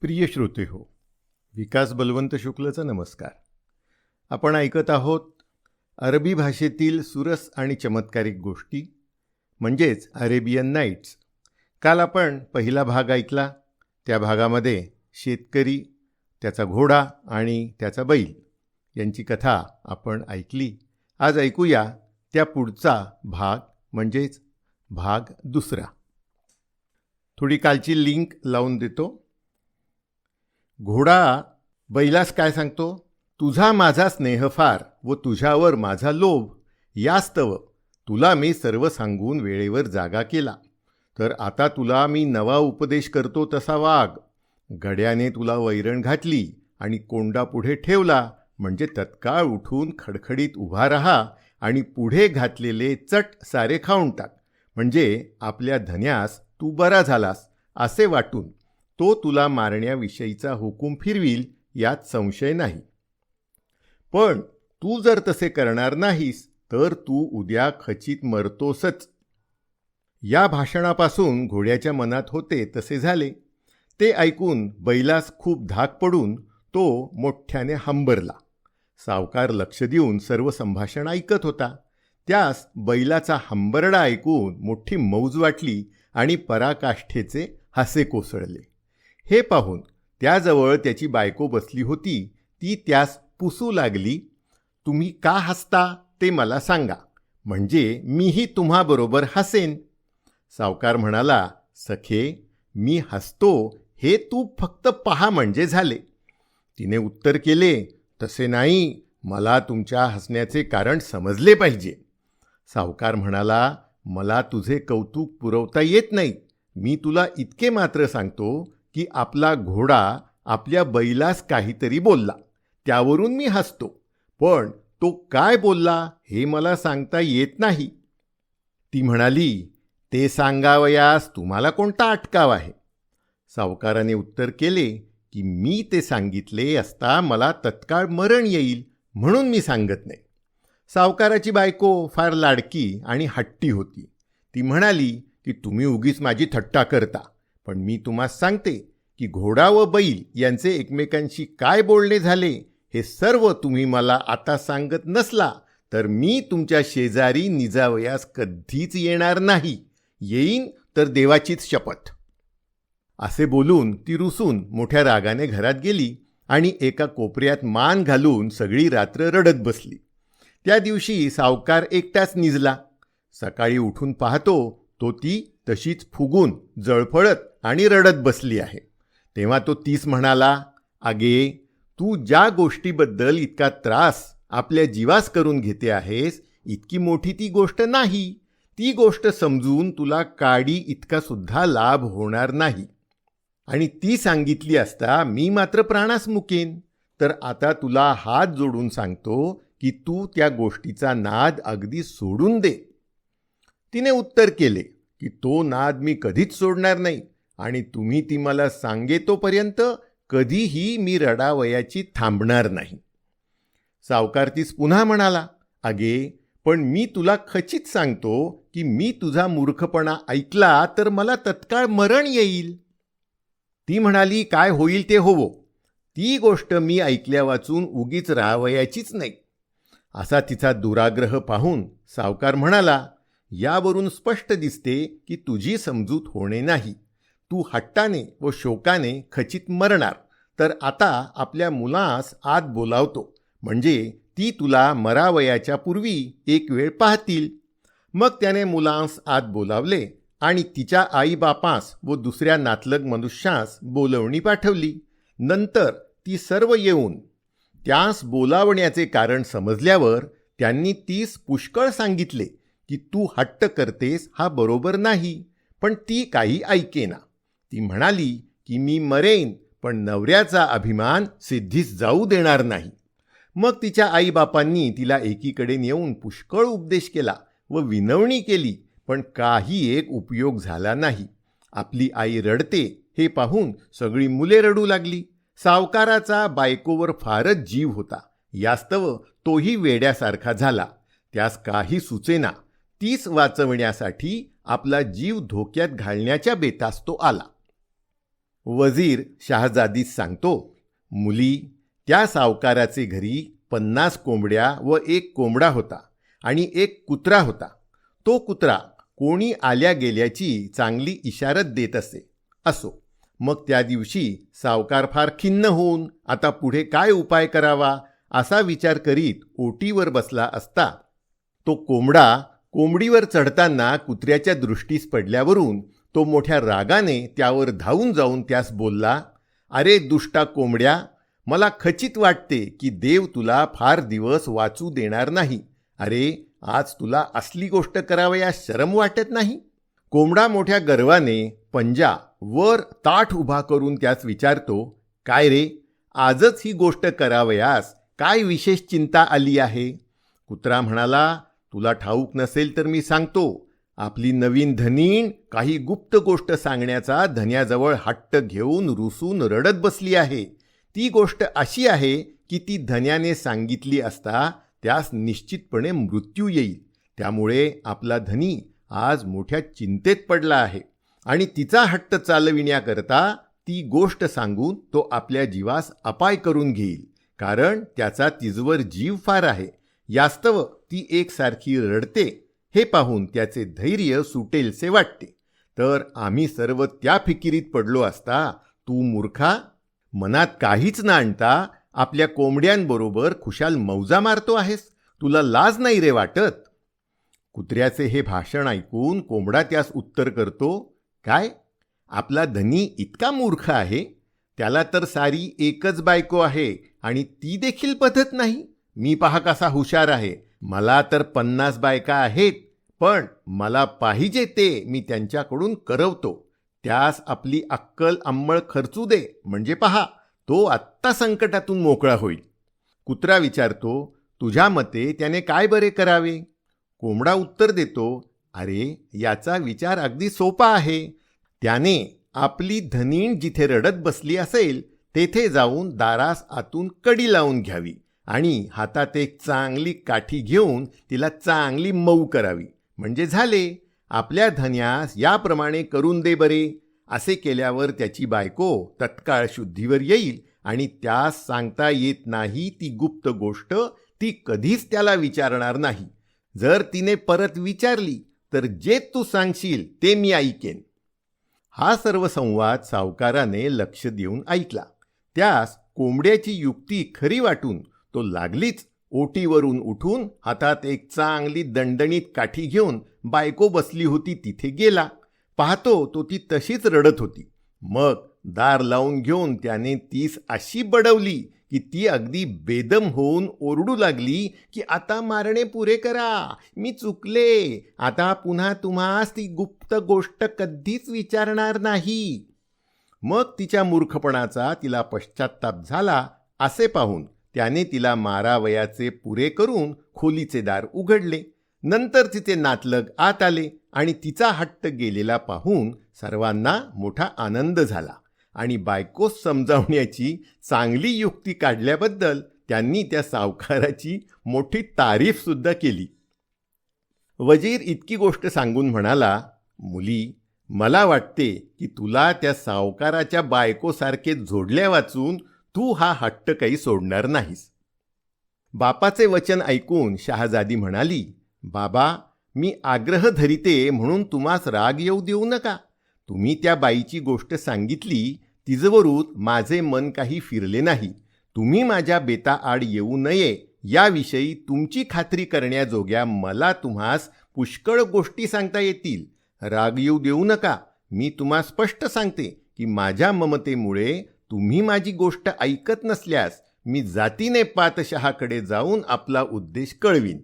प्रिय श्रोते हो विकास बलवंत शुक्लचा नमस्कार. आपण ऐकत आहोत अरबी भाषेतील सुरस आणि चमत्कारिक गोष्टी म्हणजेच अरेबियन नाईट्स. काल आपण पहिला भाग ऐकला त्या भागामध्ये शेतकरी त्याचा घोडा आणि त्याचा बैल यांची कथा आपण ऐकली. आज ऐकूया त्या पुढचा भाग म्हणजेच भाग दुसरा. थोडी कालची लिंक लावून देतो. घोडा बैलास काय सांगतो? तुझा माझा स्नेह फार व तुझ्यावर माझा लोभ यास्तव. तुला मी सर्व सांगून वेळेवर जागा केला. तर आता तुला मी नवा उपदेश करतो तसा वाघ गड्याने तुला वैरण घातली आणि कोंडा पुढे ठेवला. म्हणजे तत्काळ उठून खडखडीत उभा राहा आणि पुढे घातलेले चट सारे खाऊन टाक. म्हणजे आपल्या धन्यास तू बरा झालास असे वाटून. तो तुला मारण्याविषयीचा हुकूम फिरवील यात संशय नाही. पण तू जर तसे करणार नाहीस तर तू उद्या खचित मरतोसच. या भाषणापासून घोड्याच्या मनात होते तसे झाले. ते ऐकून बैलास खूप धाक पडून तो मोठ्याने हंबरला. सावकार लक्ष देऊन सर्व संभाषण ऐकत होता. त्यास बैलाचा हंबरडा ऐकून मोठी मौज वाटली आणि पराकाष्ठेचे हासे कोसळले. हे पाहून त्याजवळ त्याची बायको बसली होती. ती त्यास पुसू लागली. तुम्ही का हसता ते मला सांगा. म्हणजे मीही तुम्हाबरोबर हसेन. सावकार म्हणाला सखे मी हसतो. हे तू फक्त पहा म्हणजे झाले. तिने उत्तर केले तसे नाही. मला तुमच्या हसण्याचे कारण समजले पाहिजे. सावकार म्हणाला मला तुझे कौतुक पुरवता येत नाही. मी तुला इतके मात्र सांगतो की आपला घोडा आपल्या बैलास काहीतरी बोलला. त्यावरून मी हसतो. पण तो काय बोलला हे मला सांगता येत नाही. ती म्हणाली ते सांगावयास तुम्हाला कोणता अटकाव आहे? सावकाराने उत्तर केले की मी ते सांगितले असता मला तत्काळ मरण येईल म्हणून मी सांगत नाही. सावकाराची बायको फार लाडकी आणि हट्टी होती. ती म्हणाली की तुम्ही उगीच माझी थट्टा करता. पण मी तुम्हाला सांगते की घोडा व बैल यांचे एकमेकांशी काय बोलणे झाले हे सर्व तुम्ही मला आता सांगत नसला तर मी तुमच्या शेजारी निजावयास कधीच येणार नाही. येईन तर देवाचीच शपथ. असे बोलून ती रुसून मोठ्या रागाने घरात गेली आणि एका कोपऱ्यात मान घालून सगळी रात्र रडत बसली. त्या दिवशी सावकार एकटाच निजला. सकाळी उठून पाहतो तो ती तशीच फुगून जळफळत आणि रडत बसली आहे. तेव्हा तो तीस म्हणाला अगे तू ज्या गोष्टीबद्दल इतका त्रास आपल्या जीवास करून घेते आहेस इतकी मोठी ती गोष्ट नाही. ती गोष्ट समजून तुला काडी इतका सुद्धा लाभ होणार नाही. आणि ती सांगितली असता मी मात्र प्राणास मुकेन. तर आता तुला हात जोडून सांगतो की तू त्या गोष्टीचा नाद अगदी सोडून दे. तिने उत्तर केले की तो नाद मी कधीच सोडणार नाही. आणि तुम्ही ती मला सांगेतोपर्यंत कधीही मी रडावयाची थांबणार नाही. सावकार तीस पुन्हा म्हणाला अगे पण मी तुला खचित सांगतो की मी तुझा मूर्खपणा ऐकला तर मला तत्काळ मरण येईल. ती म्हणाली काय होईल ते होवो. ती गोष्ट मी ऐकल्या वाचून उगीच राहावयाचीच नाही. असा तिचा दुराग्रह पाहून सावकार म्हणाला यावरून स्पष्ट दिसते की तुझी समजूत होणे नाही. तू हट्टाने व शोकाने खचित मरणार. तर आता आपल्या मुलास आत बोलावतो. म्हणजे ती तुला मरावयाच्या पूर्वी एक वेळ पाहतील. मग त्याने मुलांस आत बोलावले आणि तिच्या आईबापास व दुसऱ्या नातलग मनुष्यास बोलवणी पाठवली. नंतर ती सर्व येऊन त्यास बोलावण्याचे कारण समजल्यावर त्यांनी तीस पुष्कळ सांगितले की तू हट्ट करतेस हा बरोबर नाही पण ती काही ऐकेना. ती म्हणाली की मी मरेन पण नवऱ्याचा अभिमान सिद्धीस जाऊ देणार नाही. मग तिच्या आईबापांनी तिला एकीकडे नेऊन पुष्कळ उपदेश केला व विनवणी केली पण काही एक उपयोग झाला नाही. आपली आई रडते हे पाहून सगळी मुले रडू लागली. सावकाराचा बायकोवर फारच जीव होता. यास्तव तोही वेड्यासारखा झाला. त्यास काही सुचेना. तीच वाचवण्यासाठी आपला जीव धोक्यात घालण्याच्या बेतास तो आला. वजीर शहाजादीस सांगतो मुली त्या सावकाराचे घरी पन्नास कोंबड्या व एक कोंबडा होता आणि एक कुत्रा होता. तो कुत्रा कोणी आल्या गेल्याची चांगली इशारत देत असे असो. मग त्या दिवशी सावकार फार खिन्न होऊन आता पुढे काय उपाय करावा? असा विचार करीत ओटीवर बसला असता. तो कोंबडा कोंबडीवर चढताना कुत्र्याच्या दृष्टीस पडल्यावरून तो मोठ्या रागाने त्यावर धावून जाऊन त्यास बोलला अरे दुष्टा कोंबड्या मला खचित वाटते की देव तुला फार दिवस वाचू देणार नाही. अरे आज तुला असली गोष्ट करावयास शरम वाटत नाही कोंबडा मोठ्या गर्वाने पंजा वर ताठ उभा करून त्यास विचारतो काय रे आजच ही गोष्ट करावयास काय विशेष चिंता आली आहे कुत्रा म्हणाला तुला ठाऊक नसेल तर मी सांगतो. आपली नवीन धनीण काही गुप्त गोष्ट सांगण्याचा धन्याजवळ हट्ट घेऊन रुसून रडत बसली आहे. ती गोष्ट अशी आहे की ती धन्याने सांगितली असता त्यास निश्चितपणे मृत्यू येईल. त्यामुळे आपला धनी आज मोठ्या चिंतेत पडला आहे आणि तिचा हट्ट चालविण्याकरता ती गोष्ट सांगून तो आपल्या जीवास अपाय करून घेईल. कारण त्याचा तिजवर जीव फार आहे. यास्तव ती एकसारखी रडते हे पाहून त्याचे धैर्य सुटेलसे वाटते. तर आम्ही सर्व त्या फिकिरीत पडलो असता तू मूर्खा मनात काहीच ना आणता आपल्या कोंबड्यांबरोबर खुशाल मौजा मारतो आहेस. तुला लाज नाही रे वाटत? कुत्र्याचे हे भाषण ऐकून कोंबडा त्यास उत्तर करतो काय? आपला धनी इतका मूर्ख आहे? त्याला तर सारी एकच बायको आहे आणि ती देखील पद्धत नाही. मी पहा कसा हुशार आहे. मला तर पन्नास बायका आहेत. पण मला पाहिजे ते मी त्यांच्याकडून करवतो. त्यास आपली अक्कल अंमळ खर्चू दे. म्हणजे पहा तो आत्ता संकटातून मोकळा होईल. कुत्रा विचारतो तुझ्या मते त्याने काय बरे करावे? कोंबडा उत्तर देतो अरे याचा विचार अगदी सोपा आहे. त्याने आपली धनीण जिथे रडत बसली असेल तेथे जाऊन दारास आतून कडी लावून घ्यावी आणि हातात एक चांगली काठी घेऊन तिला चांगली मऊ करावी. म्हणजे झाले. आपल्या धन्यास याप्रमाणे करून दे बरे. असे केल्यावर त्याची बायको तत्काळ शुद्धीवर येईल आणि त्यास सांगता येत नाही ती गुप्त गोष्ट ती कधीच त्याला विचारणार नाही. जर तिने परत विचारली तर जे तू सांगशील ते मी ऐकेन. हा सर्व संवाद सावकाराने लक्ष देऊन ऐकला. त्यास कोंबड्याची युक्ती खरी वाटून तो लागलीच. ओटीवरून उठून हातात एक चांगली दणदणीत काठी घेऊन बायको बसली होती तिथे गेला. पाहतो तो ती तशीच रडत होती. मग दार लावून घेऊन त्याने तीस अशी बडवली की ती अगदी बेदम होऊन ओरडू लागली की आता मारणे पुरे करा मी चुकले. आता पुन्हा तुम्हास ती गुप्त गोष्ट कधीच विचारणार नाही. मग तिच्या मूर्खपणाचा तिला पश्चाताप झाला असे पाहून त्याने तिला मारावयाचे पुरे करून खोलीचे दार उघडले. नंतर तिचे नातलग आत आले आणि तिचा हट्ट गेलेला पाहून सर्वांना मोठा आनंद झाला आणि बायकोस समजावण्याची चांगली युक्ती काढल्याबद्दल त्यांनी त्या सावकाराची मोठी तारीफ सुद्धा केली. वजीर इतकी गोष्ट सांगून म्हणाला मुली मला वाटते की तुला त्या सावकाराच्या बायकोसारखे जोडल्या वाचून तू हा हट्ट काही सोडणार नाहीस. बापाचे वचन ऐकून शहाजादी म्हणाली बाबा मी आग्रह धरिते म्हणून तुम्हास राग येऊ देऊ नका. तुम्ही त्या बाईची गोष्ट सांगितली तिजवरून माझे मन काही फिरले नाही. तुम्ही माझ्या बेताआड येऊ नये. याविषयी तुमची खात्री करण्याजोग्या मला तुम्हास पुष्कळ गोष्टी सांगता येतील. राग येऊ देऊ नका. मी तुम्हा स्पष्ट सांगते की माझ्या ममतेमुळे तुम्ही माझी गोष्ट ऐकत नसल्यास मी जातीने पातशहाकडे जाऊन आपला उद्देश कळवीन.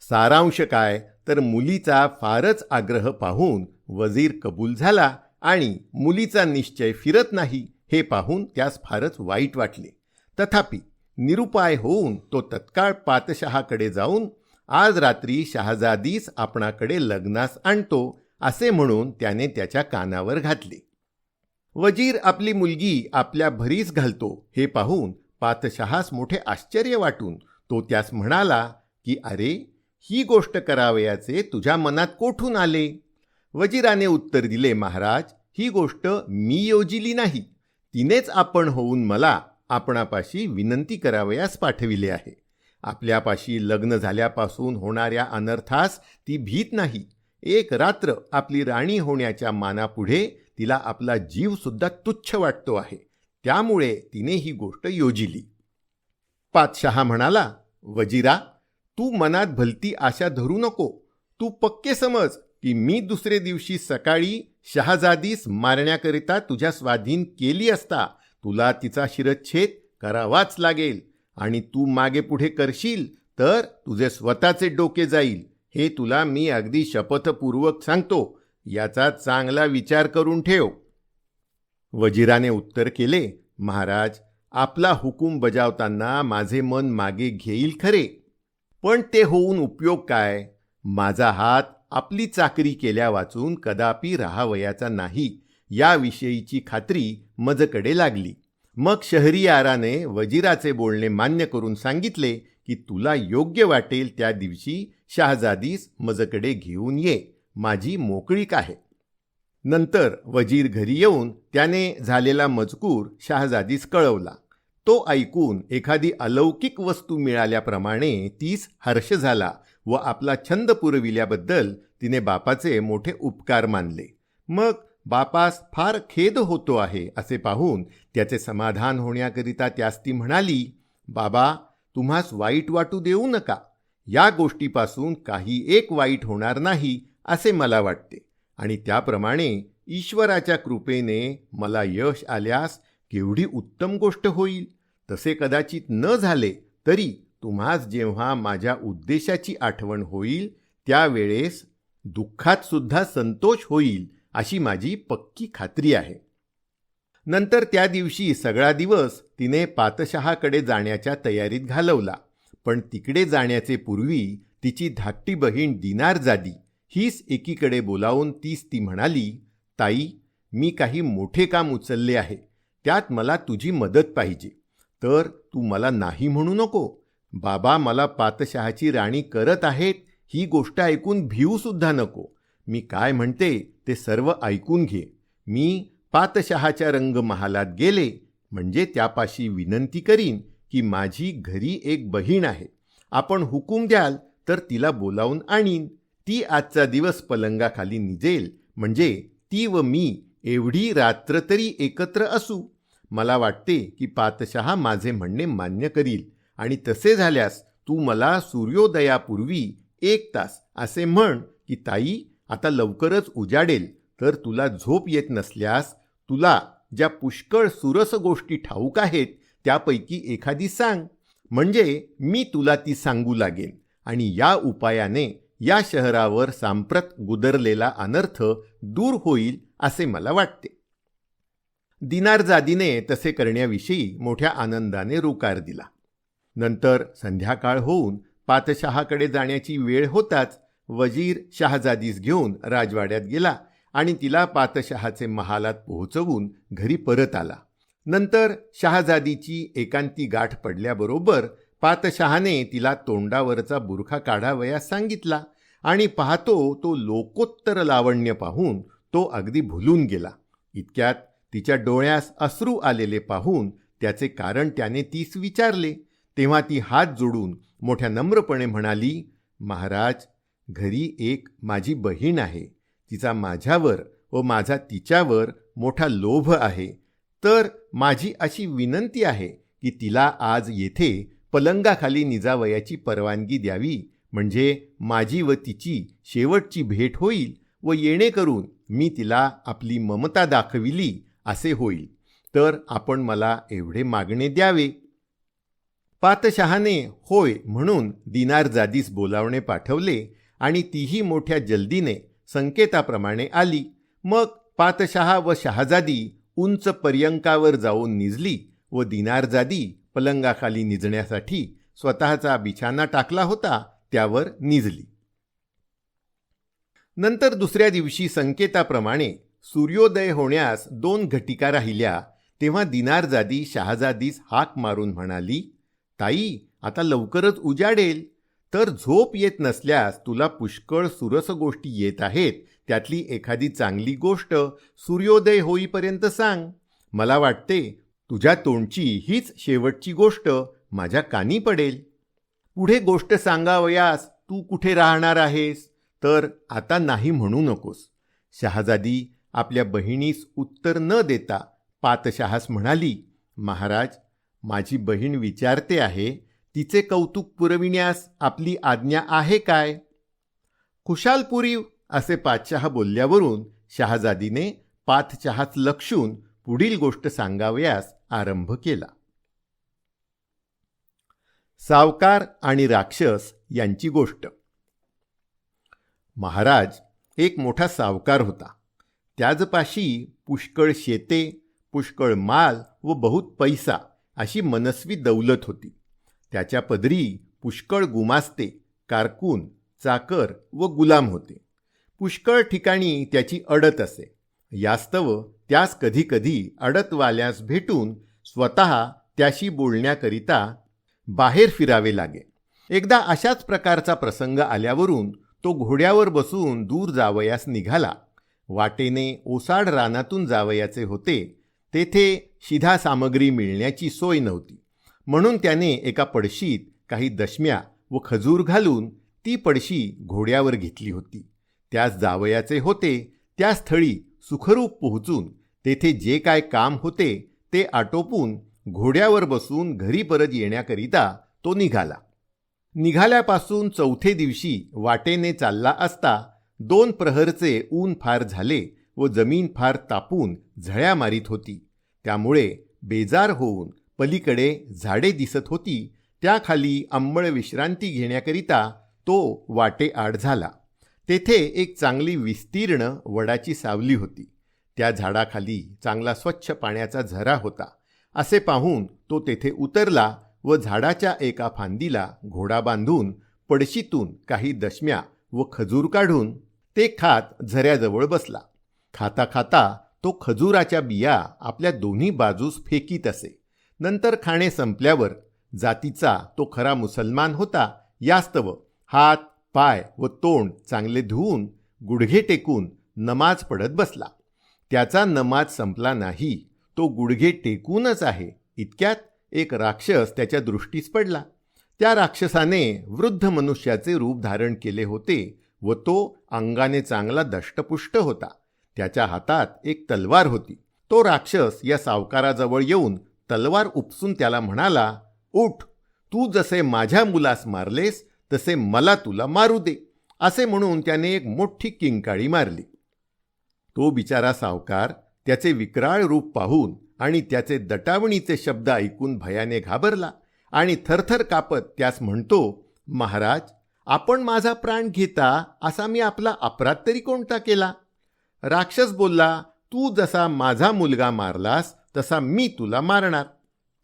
सारांश काय? तर मुलीचा फारच आग्रह पाहून वजीर कबूल झाला आणि मुलीचा निश्चय फिरत नाही हे पाहून त्यास फारच वाईट वाटले. तथापि निरुपाय होऊन तो तत्काळ पातशहाकडे जाऊन आज रात्री शहाजादीस आपणाकडे लग्नास आणतो असे म्हणून त्याने त्याच्या कानावर घातले. वजीर आपली मुलगी आपल्या भरीस घालतो. हे पाहून पातशहास मोठे आश्चर्य वाटून तो त्यास म्हणाला की अरे ही गोष्ट करावयाचे तुझ्या मनात कोठून आले? वजीराने उत्तर दिले महाराज ही गोष्ट मी योजिली नाही. तिनेच आपण होऊन मला आपणापाशी विनंती करावयास पाठविले आहे. आपल्यापाशी लग्न झाल्यापासून होणाऱ्या अनर्थास ती भीत नाही. एक रात्र आपली राणी होण्याच्या मानापुढे तिला आपला जीवसुद्धा तुच्छ वाटतो आहे. त्यामुळे तिने ही गोष्ट योजिली. पातशहा म्हणाला वजिरा तू मनात भलती आशा धरू नको. तू पक्के समज की मी दुसरे दिवशी सकाळी शहाजादीस मारण्याकरिता तुझ्या स्वाधीन केली असता तुला तिचा शिरच्छेद करावाच लागेल. आणि तू मागे पुढे करशील तर तुझे स्वतःचे डोके जाईल. हे तुला मी अगदी शपथपूर्वक सांगतो. याचा चांगला विचार करून ठेव. वजिराने उत्तर केले महाराज आपला हुकूम बजावताना माझे मन मागे घेईल खरे. पण ते होऊन उपयोग काय? माझा हात आपली चाकरी केल्या वाचून कदापि राहावयाचा नाही. याविषयीची खात्री मजकडे लागली. मग शहरीयाराने वजिराचे बोलणे मान्य करून सांगितले की तुला योग्य वाटेल त्या दिवशी शहाजादीस मजकडे घेऊन ये. माझी मोकळीक आहे. नंतर वजीर घरी येऊन त्याने झालेला मजकूर शहाजादीस कळवला. तो ऐकून एखादी अलौकिक वस्तू मिळाल्याप्रमाणे तीस हर्ष झाला व आपला छंद पुरविल्याबद्दल तिने बापाचे मोठे उपकार मानले. मग बापास फार खेद होतो आहे असे पाहून त्याचे समाधान होण्याकरिता त्यास ती म्हणाली बाबा तुम्हास वाईट वाटू देऊ नका. या गोष्टीपासून काही एक वाईट होणार नाही असे मला वाटते. आणि त्याप्रमाणे ईश्वराच्या कृपेने मला यश आल्यास केवढी उत्तम गोष्ट होईल. तसे कदाचित न झाले तरी तुम्हास जेव्हा माझ्या उद्देशाची आठवण होईल त्यावेळेस दुःखात सुद्धा संतोष होईल अशी माझी पक्की खात्री आहे. नंतर त्या दिवशी सगळा दिवस तिने पातशहाकडे जाण्याच्या तयारीत घालवला. पण तिकडे जाण्याचे पूर्वी तिची धाकटी बहीण दिनार जादी. हीच एकीकडे बोलावून तीच ती म्हणाली ताई मी काही मोठे काम उचलले आहे. त्यात मला तुझी मदत पाहिजे. तर तू मला नाही म्हणू नको. बाबा मला पातशहाची राणी करत आहेत ही गोष्ट ऐकून भिवूसुद्धा नको. मी काय म्हणते ते सर्व ऐकून घे. मी पातशहाच्या रंगमहालात गेले म्हणजे त्यापाशी विनंती करीन की माझी घरी एक बहीण आहे. आपण हुकूम द्याल तर तिला बोलावून आणीन. ती आजचा दिवस पलंगाखाली निजेल. म्हणजे ती व मी एवढी रात्र तरी एकत्र असू. मला वाटते की पातशहा माझे म्हणणे मान्य करील. आणि तसे झाल्यास तू मला सूर्योदयापूर्वी एक तास असे म्हण की ताई आता लवकरच उजाडेल. तर तुला झोप येत नसल्यास तुला ज्या पुष्कळ सुरस गोष्टी ठाऊक आहेत त्यापैकी एखादी सांग. म्हणजे मी तुला ती सांगू लागेन. आणि या उपायाने या शहरावर सांप्रत गुदरलेला अनर्थ दूर होईल असे मला वाटते. दिनारजादीने तसे करण्याविषयी मोठ्या आनंदाने रुकार दिला. नंतर संध्याकाळ होऊन पातशहाकडे जाण्याची वेळ होताच वजीर शहाजादीस घेऊन राजवाड्यात गेला आणि तिला पातशहाचे महालात पोहोचवून घरी परत आला. नंतर शहाजादीची एकांती गाठ पडल्याबरोबर पातशहाने तिला तोंडावरचा बुरखा काढावयास सांगितला आणि पाहतो तो लोकोत्तर लावण्य पाहून तो अगदी भुलून गेला. इतक्यात तिच्या डोळ्यास अश्रू आलेले पाहून त्याचे कारण त्याने तीस विचारले. तेव्हा ती हात जोडून मोठ्या नम्रपणे म्हणाली महाराज घरी एक माझी बहीण आहे. तिचा माझ्यावर व माझा तिच्यावर मोठा लोभ आहे. तर माझी अशी विनंती आहे की तिला आज येथे पलंगाखाली निजावयाची परवानगी द्यावी म्हणजे माझी व तिची शेवटची भेट होईल व येणेकरून मी तिला आपली ममता दाखविली असे होईल. तर आपण मला एवढे मागणे द्यावे. पातशहाने होय म्हणून दिनार जादीस बोलावणे पाठवले आणि तीही मोठ्या जल्दीने संकेताप्रमाणे आली. मग पातशहा व शहाजादी उंच पर्यंकावर जाऊन निजली व दिनारजादी पलंगाखाली निजण्यासाठी स्वतःचा बिछाना टाकला होता त्यावर निजली. नंतर दुसऱ्या दिवशी संकेताप्रमाणे सूर्योदय होण्यास दोन घटिका राहिल्या तेव्हा दिनारजादी शहाजादीस हाक मारून म्हणाली ताई आता लवकरच उजाडेल. तर झोप येत नसल्यास तुला पुष्कळ सुरस गोष्टी येत आहेत त्यातली एखादी चांगली गोष्ट सूर्योदय होईपर्यंत सांग. मला वाटते तुझ्या तोंडची हीच शेवटची गोष्ट माझ्या कानी पडेल. पुढे गोष्ट सांगावयास तू कुठे राहणार आहेस? तर आता नाही म्हणू नकोस. शहाजादी आपल्या बहिणीस उत्तर न देता पातशहास म्हणाली महाराज माझी बहीण विचारते आहे तिचे कौतुक पुरविण्यास आपली आज्ञा आहे काय? खुशालपुरी असे पातशहा बोलल्यावरून शहाजादीने पातशहास लक्षून पुढील गोष्ट सांगावयास आरंभ केला. सावकार आणि राक्षस यांची गोष्ट. महाराज एक मोठा सावकार होता. त्याजपाशी पुष्कळ शेते पुष्कळ माल व बहुत पैसा अशी मनस्वी दौलत होती. त्याच्या पदरी पुष्कळ गुमास्ते कारकून चाकर व गुलाम होते. पुष्कळ ठिकाणी त्याची अडत असे. यास्तव त्यास कधीकधी अडतवाल्यास भेटून स्वतः त्याशी बोलण्याकरिता बाहेर फिरावे लागे. एकदा अशाच प्रकारचा प्रसंग आल्यावरून तो घोड्यावर बसून दूर जावयास निघाला. वाटेने ओसाड रानातून जावयाचे होते. तेथे शिधा सामग्री मिळण्याची सोय नव्हती. म्हणून त्याने एका पडशीत काही दशम्या व खजूर घालून ती पडशी घोड्यावर घेतली होती. त्यास जावयाचे होते. त्या स्थळी सुखरूप पोहोचून तेथे जे काय काम होते ते आटोपून घोड्यावर बसून घरी परत येण्याकरिता तो निघाला. निघाल्यापासून चौथे दिवशी वाटेने चालला असता दोन प्रहरचे ऊन फार झाले व जमीन फार तापून झळ्या मारीत होती. त्यामुळे बेजार होऊन पलीकडे झाडे दिसत होती. त्याखाली आंबळ विश्रांती घेण्याकरिता तो वाटे आड झाला. तेथे एक चांगली विस्तीर्ण वडाची सावली होती. त्या झाडाखाली चांगला स्वच्छ पाण्याचा झरा होता. असे पाहून तो तेथे उतरला व झाडाच्या एका फांदीला घोडा बांधून पडशीतून काही दशम्या व खजूर काढून ते खात झऱ्याजवळ बसला. खाता खाता तो खजुराच्या बिया आपल्या दोन्ही बाजूस फेकीत असे. नंतर खाणे संपल्यावर जातीचा तो खरा मुसलमान होता. यास्तव हात पाय व तोंड चांगले धुवून गुडघे टेकून नमाज पडत बसला. त्याचा नमाज संपला नाही. तो गुडघे टेकूनच आहे. इतक्यात एक राक्षस त्याच्या दृष्टीस पडला. त्या राक्षसाने वृद्ध मनुष्याचे रूप धारण केले होते व तो अंगाने चांगला दष्टपुष्ट होता. त्याच्या हातात एक तलवार होती. तो राक्षस या सावकाराजवळ येऊन तलवार उपसून त्याला म्हणाला उठ तू जसे माझ्या मुलास मारलेस तसे मला तुला मारू दे असे म्हणून त्याने एक मोठी किंकाळी मारली. तो बिचारा सावकार त्याचे विकराळ रूप पाहून आणि त्याचे दटावणीचे शब्द ऐकून भयाने घाबरला आणि थरथर कापत त्यास म्हणतो महाराज आपण माझा प्राण घेता असा मी आपला अपराध तरी कोणता केला? राक्षस बोलला तू जसा माझा मुलगा मारलास तसा मी तुला मारणार.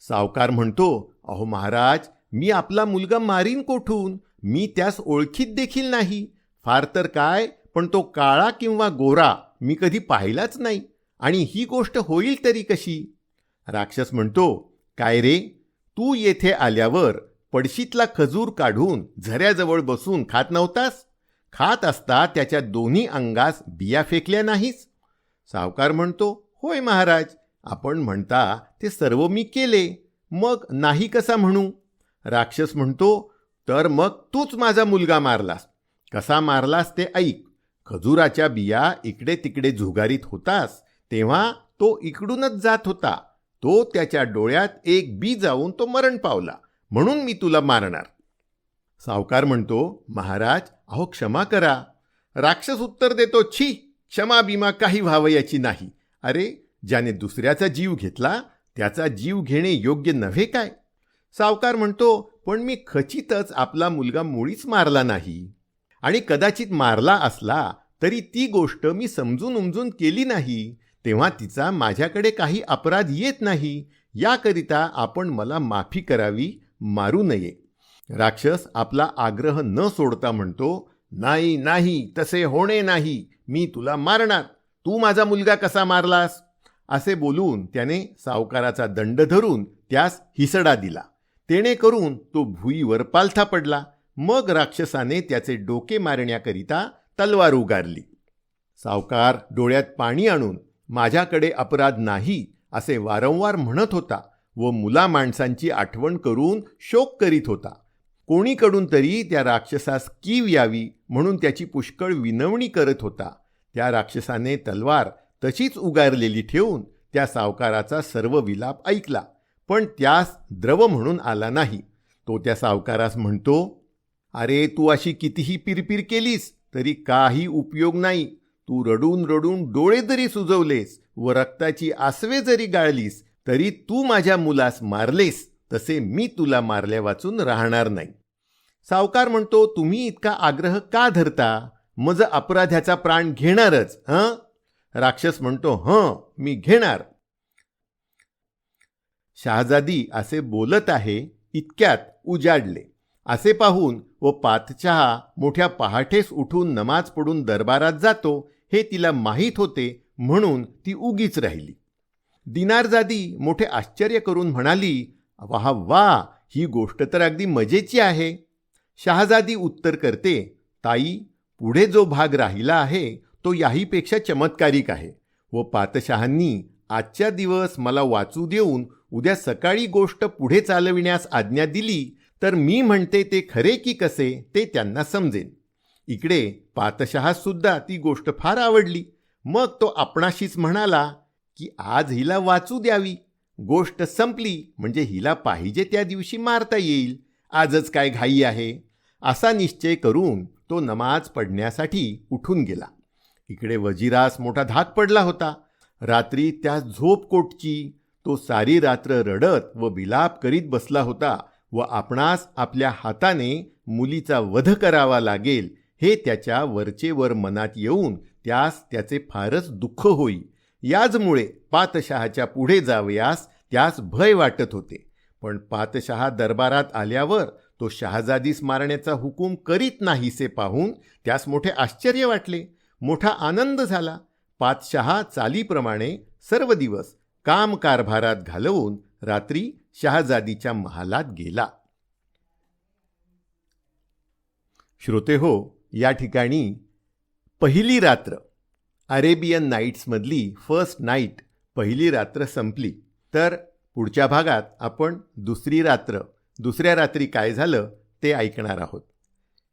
सावकार म्हणतो अहो महाराज मी आपला मुलगा मारीन कोठून? मी त्यास ओळखीत देखील नाही. फार तर काय पण तो काळा किंवा गोरा मी कधी पाहिलाच नाही. आणि ही गोष्ट होईल तरी कशी? राक्षस म्हणतो काय रे तू येथे आल्यावर पडशीतला खजूर काढून झऱ्याजवळ बसून खात नव्हतास? खात असता त्याच्या दोन्ही अंगास बिया फेकल्या नाहीस? सावकार म्हणतो होय महाराज आपण म्हणता ते सर्व मी केले. मग नाही कसा म्हणू? राक्षस म्हणतो तर मग तूच माझा मुलगा मारलास. कसा मारलास ते ऐक. खजुराच्या बिया इकडे तिकडे झुगारीत होतास तेव्हा तो इकडूनच जात होता. तो त्याच्या डोळ्यात एक बी जाऊन तो मरण पावला. म्हणून मी तुला मारणार. सावकार म्हणतो महाराज अहो क्षमा करा. राक्षस उत्तर देतो छी क्षमा बिमा काही व्हावयाची नाही. अरे ज्याने दुसऱ्याचा जीव घेतला त्याचा जीव घेणे योग्य नव्हे काय? सावकार म्हणतो पण मी खचितच आपला मुलगा मुळीच मारला नाही. आणि कदाचित मारला असला तरी ती गोष्ट मी समजून उमजून केली नाही. तेव्हा तिचा माझ्याकडे काही अपराध येत नाही. याकरिता आपण मला माफी करावी मारू नये. राक्षस आपला आग्रह न सोडता म्हणतो नाही नाही तसे होणे नाही. मी तुला मारणार. तू माझा मुलगा कसा मारलास? असे बोलून त्याने सावकाराचा दंड धरून त्यास हिसडा दिला. तेणे करून तो भुईवर पालथा पडला. मग राक्षसाने त्याचे डोके मारण्याकरिता तलवार उगारली. सावकार डोळ्यात पाणी आणून माझ्याकडे अपराध नाही असे वारंवार म्हणत होता व मुला माणसांची आठवण करून शोक करीत होता. कोणीकडून तरी त्या राक्षसास कीव यावी म्हणून त्याची पुष्कळ विनवणी करत होता. त्या राक्षसाने तलवार तशीच उगारलेली ठेवून त्या सावकाराचा सर्व विलाप ऐकला. पण त्यास द्रव म्हणून आला नाही. तो त्या सावकारास म्हणतो अरे तू अशी कितीही पिरपिर केलीस तरी काही उपयोग नाही. तू रडून रडून डोळे जरी सुजवलेस व रक्ताची आसवे जरी गाळलीस तरी तू माझ्या मुलास मारलेस तसे मी तुला मारल्या वाचून राहणार नाही. सावकार म्हणतो तुम्ही इतका आग्रह का धरता? मज अपराध्याचा प्राण घेणारच हं? राक्षस म्हणतो हं मी घेणार. शहाजादी असे बोलत आहे इतक्यात उजाडले. असे पाहून व पातचहा मोठ्या पहाटेस उठून नमाज पडून दरबारात जातो हे तिला माहीत होते म्हणून ती उगीच राहिली. दिनारजादी मोठे आश्चर्य करून म्हणाली वाह वा ही गोष्ट तर अगदी मजेची आहे. शहाजादी उत्तर करते ताई पुढे जो भाग राहिला आहे तो याहीपेक्षा चमत्कारिक आहे. व पातशहांनी आजच्या दिवस मला वाचू देऊन उद्या सकाळी गोष्ट पुढे चालविण्यास आज्ञा दिली तर मी म्हणते ते खरे की कसे ते त्यांना समजेन. इकडे पातशहासुद्धा ती गोष्ट फार आवडली. मग तो आपणाशीच म्हणाला की आज हिला वाचू द्यावी. गोष्ट संपली म्हणजे हिला पाहिजे त्या दिवशी मारता येईल. आजच काय घाई आहे. असा निश्चय करून तो नमाज पडण्यासाठी उठून गेला. इकडे वजिरास मोठा धाक पडला होता. रात्री त्या झोपकोटची तो सारी रात्र रडत व विलाप करीत बसला होता व आपणास आपल्या हाताने मुलीचा वध करावा लागेल हे त्याच्या वरचेवर मनात येऊन त्यास त्याचे फारच दुःख होई. याचमुळे पातशहाच्या पुढे जावयास त्यास भय वाटत होते. पण पातशहा दरबारात आल्यावर तो शहाजादीस मारण्याचा हुकूम करीत नाहीसे पाहून त्यास मोठे आश्चर्य वाटले. मोठा आनंद झाला. पातशहा चालीप्रमाणे सर्व दिवस कामकारभारात घालवून रात्री शहाजादीच्या महालात गेला. श्रोते हो या ठिकाणी पहिली रात्र. अरेबियन नाईट्समधली फर्स्ट नाईट पहिली रात्र संपली. तर पुढच्या भागात आपण दुसरी रात्र दुसऱ्या रात्री काय झालं ते ऐकणार आहोत.